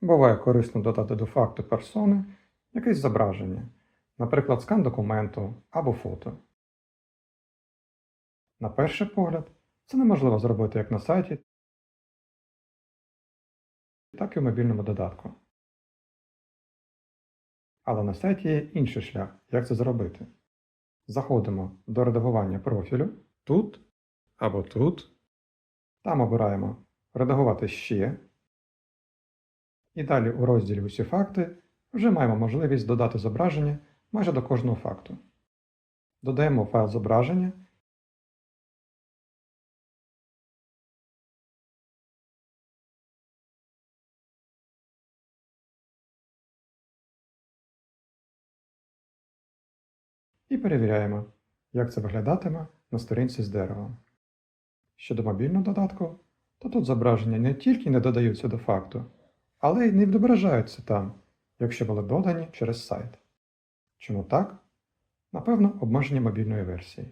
Буває корисно додати до факту персони якесь зображення, наприклад, скан документу або фото. На перший погляд, це неможливо зробити як на сайті, так і в мобільному додатку. Але на сайті є інший шлях, як це зробити. Заходимо до редагування профілю тут або тут. Там обираємо Редагувати ще. І далі у розділі Усі факти вже маємо можливість додати зображення майже до кожного факту. Додаємо файл зображення і перевіряємо, як це виглядатиме на сторінці з деревом. Щодо мобільного додатку, то тут зображення не тільки не додаються до факту, але й не відображаються там, якщо були додані через сайт. Чому так? Напевно, обмеження мобільної версії.